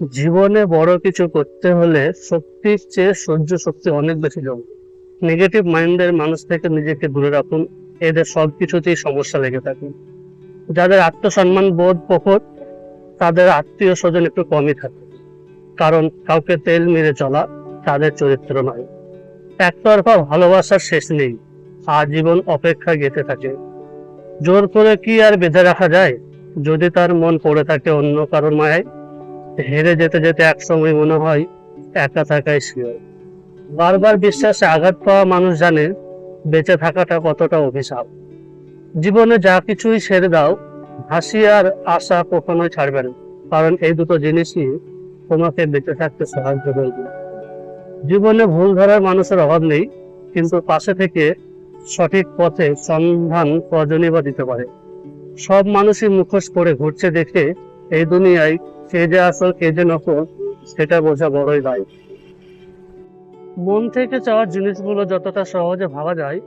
জীবনে বড় কিছু করতে হলে শক্তির চেয়ে সহ্য শক্তি অনেক বেশি জমে নেগেটিভ মাইন্ডের মানুষ থেকে নিজেকে দূরে রাখুন, এদের সব কিছুতেই সমস্যা লেগে থাকে। যাদের আত্মসম্মান বোধ প্রকট তাদের আত্মীয় স্বজন একটু কমই থাকে। কারণ কাউকে তেল মেরে চলা তাদের চরিত্র নয়। একতরফা ভালোবাসার শেষ নেই, আজীবন অপেক্ষা গেতে থাকে। জোর করে কি আর বেঁধে রাখা যায়? যদি তার মন পড়ে থাকে অন্য কারোর মায়ায় হেরে যেতে যেতে একসময় মনে হয় একা থাকাই শিওর বারবার বিশ্বাসে আঘাত পাওয়া মানুষ জানে বেঁচে থাকাটা কতটা অভিশাপ। জীবনে যা কিছুই ছেড়ে দাও, হাসি আর আশা কখনোই ছাড়বে না। কারণ এই দুটো জিনিসই তোমাকে বেঁচে থাকতে সাহায্য করবে। জীবনে ভুল ধরার মানুষের অভাব নেই, কিন্তু পাশে থেকে সঠিক পথে সন্ধান প্রয়োজনই বা দিতে পারে। সব মানুষই মুখোশ করে ঘুরছে দেখে এই দুনিয়ায় কে যে আসল, কে যে নকল, সেটা বোঝা বড়ই দায়। মন থেকে চাওয়ার জিনিসগুলো যতটা সহজে ভাবা যায়,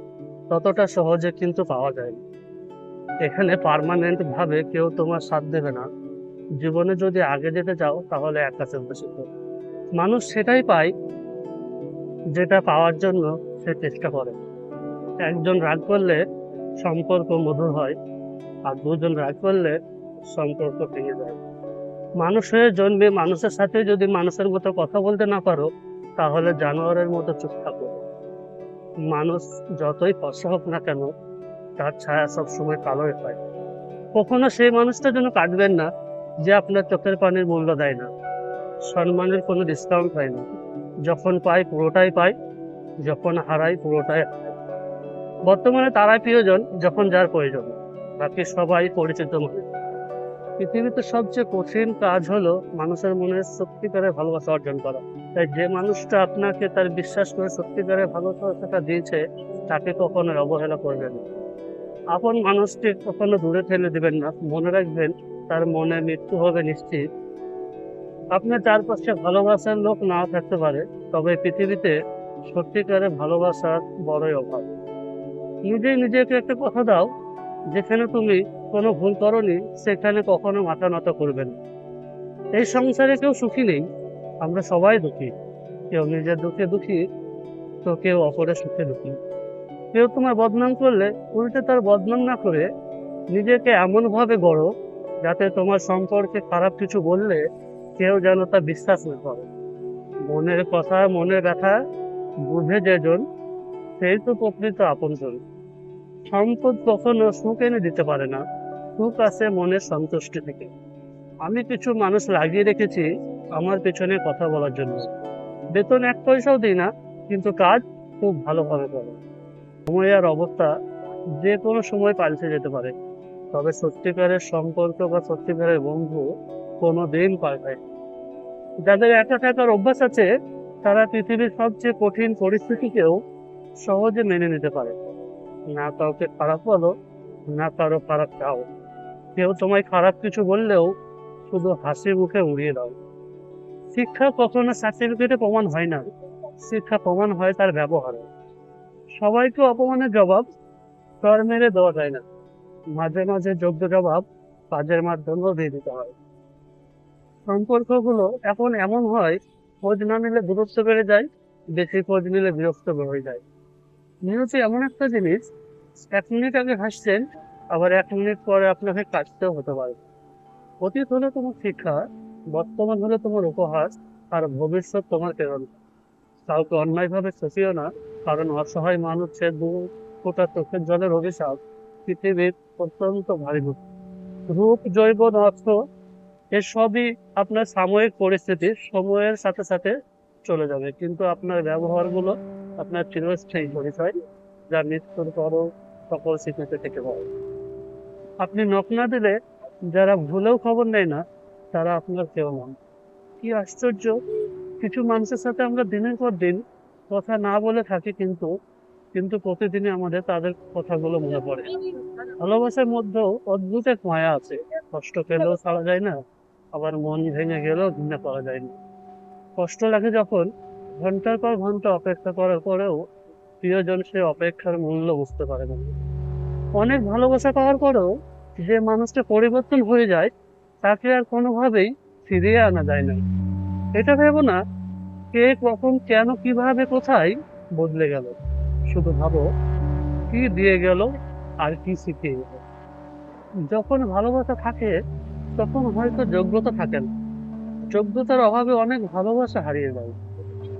ততটা সহজে কিন্তু পাওয়া যায়। এখানে পার্মানেন্ট ভাবে কেউ তোমার সাথ দেবে না। জীবনে যদি আগে যেতে চাও, তাহলে একা চলতে শিখো। মানুষ সেটাই পায় যেটা পাওয়ার জন্য সে চেষ্টা করে। একজন রাগ করলে সম্পর্ক মধুর হয়, আর দুজন রাগ করলে সম্পর্ক ভেঙে যায়। মানুষ হয়ে জন্মে মানুষের সাথে যদি মানুষের মতো কথা বলতে না পারো, তাহলে জানোয়ারের মতো চুপ থাকো। মানুষ যতই ফসা হোক না কেন, তার ছায়া সবসময় কালোই হয়। কখনো সেই মানুষটার জন্য কাটবেন না, যে আপনার চোখের পানির মূল্য দেয় না। সম্মানের কোনো ডিসকাউন্ট হয় না। যখন পাই পুরোটাই পাই, যখন হারাই পুরোটাই। বর্তমানে তারাই প্রিয়জন, যখন যার প্রয়োজন। বাকি সবাই পরিচিত মানুষ। পৃথিবীতে সবচেয়ে কঠিন কাজ হলো মানুষের মনে সত্যিকারের ভালোবাসা অর্জন করা। তাই যে মানুষটা আপনাকে তার বিশ্বাস করে সত্যিকারের ভালোবাসাটা দিয়েছে, তাকে কখনো অবহেলা করবেন না। আপন মানুষকে কখনো দূরে ঠেলে দেবেন না। মনে রাখবেন, তার মনে মৃত্যু হবে নিশ্চিত। আপনার চারপাশে ভালোবাসার লোক নাও থাকতে পারে, তবে পৃথিবীতে সত্যিকারের ভালোবাসার বড়ই অভাব। নিজেই নিজেকে একটা কথা দাও, যেখানে তুমি কোনো ভুল করনি, সেখানে কখনো মাথা নত করবে না। এই সংসারে কেউ সুখী নেই, আমরা সবাই দুঃখী। কেউ নিজের দুঃখে দুঃখী, তো কেউ অপরের সুখে দুঃখী। কেউ তোমার বদনাম করলে, উল্টে তার বদনাম না করে নিজেকে এমনভাবে গড়ো, যাতে তোমার সম্পর্কে খারাপ কিছু বললে কেউ যেন তা বিশ্বাস না করে। মনের কথা, মনের ব্যথা বুঝে যেজন সেই তো প্রকৃত আপনজন। সম্পদ কখনো সুখ এনে দিতে পারে না। সুখ আসে মনের সন্তুষ্টি থেকে। আমি কিছু মানুষ লাগিয়ে রেখেছি আমার পেছনে কথা বলার জন্য। বেতন এক পয়সাও দিই না, কিন্তু কাজ খুব ভালোভাবে করে। সময় আর অবস্থা যে কোনো সময় পাল্টে যেতে পারে। তবে সত্যিকারের সম্পর্ক বা সত্যিকারের বন্ধু কোনো দিন পাল্টায় যাদের একা থাকার অভ্যাস আছে, তারা পৃথিবীর সবচেয়ে কঠিন পরিস্থিতিকেও সহজে মেনে নিতে পারে। না কাউকে খারাপ বলো, না কারও খারাপ চাও। কেউ তোমায় খারাপ কিছু বললেও শুধু হাসি মুখে উড়িয়ে দাও। শিক্ষা কখনো সার্টিফিকেটে প্রমাণ হয় না। শিক্ষা প্রমাণ হয় তার ব্যবহারে। সবাইকে অপমানের জবাব স্বর মেরে দেওয়া যায় না। মাঝে মাঝে যোগ্য জবাব কাজের মাধ্যমেও দিয়ে দিতে হয়। সম্পর্কগুলো এখন এমন হয়, খোঁজ না নিলে দূরত্ব বেড়ে যায়, বেশি খোঁজ নিলে বিরক্ত হয়ে যায়। নিয়তি এমন একটা জিনিস, এক মিনিট আগে হাসছেন আবার এক মিনিট পরে আপনাকে কাটতেও হতে পারে। অতীত হলো তোমার শিক্ষা, বর্তমান হলো তোমার উপহাস, আর ভবিষ্যৎ তোমার প্রেরণা। কাউকে অন্যায়ভাবে ঠকিও না, কারণ অসহায় মানুষের দু ফোটা চোখের জলের অভিশাপ পৃথিবীর অত্যন্ত ভারী রূপ। জৈব, নষ্ট, এসবই আপনার সাময়িক পরিস্থিতি সময়ের সাথে সাথে চলে যাবে। কিন্তু আপনার ব্যবহারগুলো আপনার চিরস্থায়ী পরিচয়, যা মৃত্যুর পরও সকল স্মৃতিতে থেকে পাবে আপনি নখ না দিলে যারা ভুলেও খবর নেয় না, তারা আপনার কেউ নন। কি আশ্চর্য! কিছু মানুষের সাথে আমরা দিনের পর দিন কথা না বলে থাকি কিন্তু কিন্তু প্রতিদিনই আমাদের তাদের কথাগুলো মনে পড়ে। ভালোবাসার মধ্যেও অদ্ভুত এক মায়া আছে। কষ্ট পেলেও ছাড়া যায় না, আবার মন ভেঙে গেলেও ঘৃণা করা যায় না। কষ্ট লাগে যখন ঘণ্টার পর ঘণ্টা অপেক্ষা করার পরেও প্রিয়জন সে অপেক্ষার মূল্য বুঝতে পারে না। অনেক ভালোবাসা পাওয়ার পরেও যে মানুষটা পরিবর্তন হয়ে যায়, তাকে আর কোনোভাবেই ফিরিয়ে আনা যায় না। এটা ভেবো না কে কখন, কেন, কীভাবে, কোথায় বদলে গেল। শুধু ভাবো কি দিয়ে গেল আর কি শিখিয়ে গেল। যখন ভালোবাসা থাকে, তখন হয়তো যোগ্যতা থাকে না। যোগ্যতার অভাবে অনেক ভালোবাসা হারিয়ে যায়।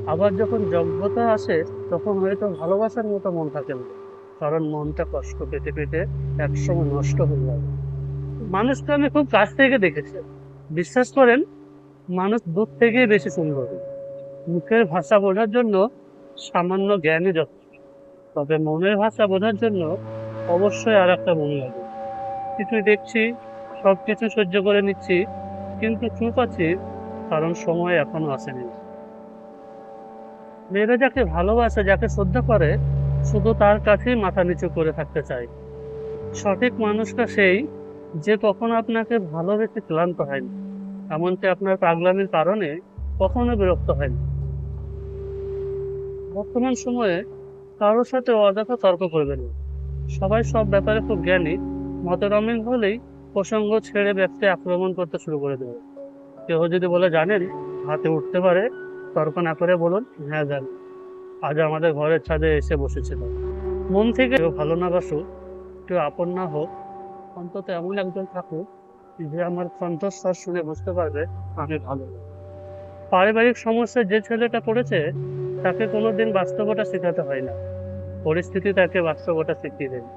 আবার যখন যোগ্যতা আসে তখন হয়তো ভালোবাসার মতো মন থাকে না। কারণ মনটা কষ্ট পেতে পেতে একসময় নষ্ট হয়ে যাবে। মানুষকে আমি খুব কাছ থেকে দেখেছি। বিশ্বাস করেন, মানুষ দূর থেকেই বেশি সুন্দর। মুখের ভাষা বোঝার জন্য সামান্য জ্ঞানই যথেষ্ট। তবে মনের ভাষা বোঝার জন্য অবশ্যই আর একটা মন লাগে। কিছু দেখছি সব কিছু সহ্য করে নিচ্ছি, কিন্তু চুপ আছি, কারণ সময় এখনও আসেনি। মেয়েরা যাকে ভালোবাসে, যাকে শ্রদ্ধা করে, শুধু তার কাছেই মাথা নিচু করে থাকতে চায়। সঠিক মানুষটা সেই যে কখনো আপনাকে ভালোবেসে ক্লান্ত হয়নি। এমনকি আপনার পাগলামির কারণে কখনো বিরক্ত হয়নি। বর্তমান সময়ে কারোর সাথে অযথা তর্ক করবেন না। সবাই সব ব্যাপারে খুব জ্ঞানী মতরমিল হলেই প্রসঙ্গ ছেড়ে ব্যক্তি আক্রমণ করতে শুরু করে দেবে। কেউ যদি বলে, জানেন, হাতে উঠতে পারে তর্ক না করে বলুন হ্যাঁ জানি আজ আমাদের ঘরের ছাদে এসে বসেছিল। মন থেকে কেউ ভালো না বাসুক, কেউ আপন না হোক, অন্তত এমন একজন থাকুক যে আমার কণ্ঠস্বর শুনে বুঝতে পারবে আমি ভালো। পারিবারিক সমস্যা যে ছেলেটা পড়েছে, তাকে কোনোদিন বাস্তবতা শেখাতে হয় না। পরিস্থিতি তাকে বাস্তবতা শিখিয়ে দেয়।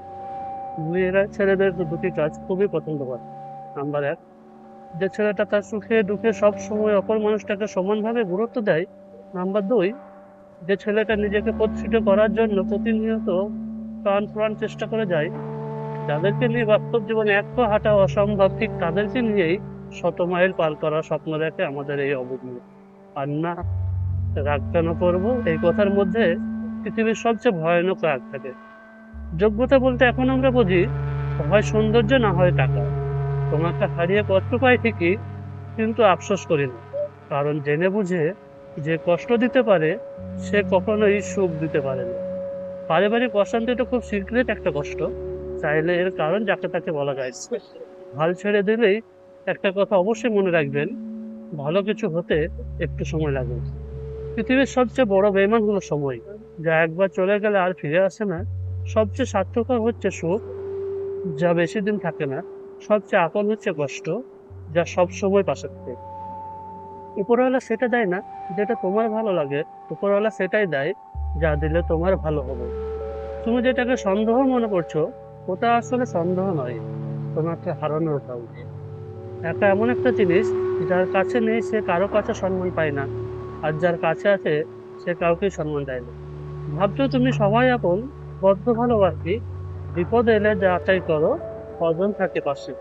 মেয়েরা ছেলেদের দুটি কাজ খুবই পছন্দ করে। নাম্বার এক যে ছেলেটা তার সুখে দুঃখে সব সময় অপর মানুষটাকে সমানভাবে গুরুত্ব দেয়, নাম্বার দুই, যে ছেলেটা নিজেকে প্রতিষ্ঠিত করার জন্য প্রতিনিয়ত প্রাণ প্রাণ চেষ্টা করে যায় যাদেরকে নিয়ে বাস্তব জীবনে এক পা হাঁটা অসম্ভব, ঠিক তাদেরকে নিয়েই শত মাইল পার করার স্বপ্ন দেখে আমাদের এই অবগুলো আর না, রাগ কেন করব? এই কথার মধ্যে পৃথিবীর সবচেয়ে ভয়ানক রাগ থাকে। যোগ্যতা বলতে এখন আমরা বুঝি হয় সৌন্দর্য না হয় টাকা। তোমাকে হারিয়ে কষ্ট পাই ঠিকই, কিন্তু আফসোস করি না। কারণ জেনে বুঝে যে কষ্ট দিতে পারে, সে কখনোই সুখ দিতে পারে না। পারিবারিক অশান্তিটা খুব সিক্রেট একটা কষ্ট। চাইলে এর কারণ যাকে তাকে বলা যায়। হাল ছেড়ে দিলেই একটা কথা অবশ্যই মনে রাখবেন, ভালো কিছু হতে একটু সময় লাগে। পৃথিবীর সবচেয়ে বড় বেমান হলো সময়। যা একবার চলে গেলে আর ফিরে আসে না। সবচেয়ে স্বার্থকর হচ্ছে সুখ, যা বেশি দিন থাকে না। সবচেয়ে আপন হচ্ছে কষ্ট, যা সব সময় পাশে থাকে। উপরওয়ালা সেটা দেয় না, যেটা তোমার ভালো লাগে। উপরওয়ালা সেটাই দেয়, যা দিলে তোমার ভালো হবে। তুমি যেটাকে সন্দেহ মনে করছ, ওটা আসলে সন্দেহ নয়, তোমাকে হারানোর কারণ। একা এমন একটা জিনিস, যার কাছে নেই সে কারও কাছে সম্মান পায় না, আর যার কাছে আছে, সে কাউকেই সম্মান দেয় না। ভাবছ তুমি সবাই আপন, বদ্ধ ভালোবাসি বিপদ এলে যাচাই করো কজন থাকে পাশে।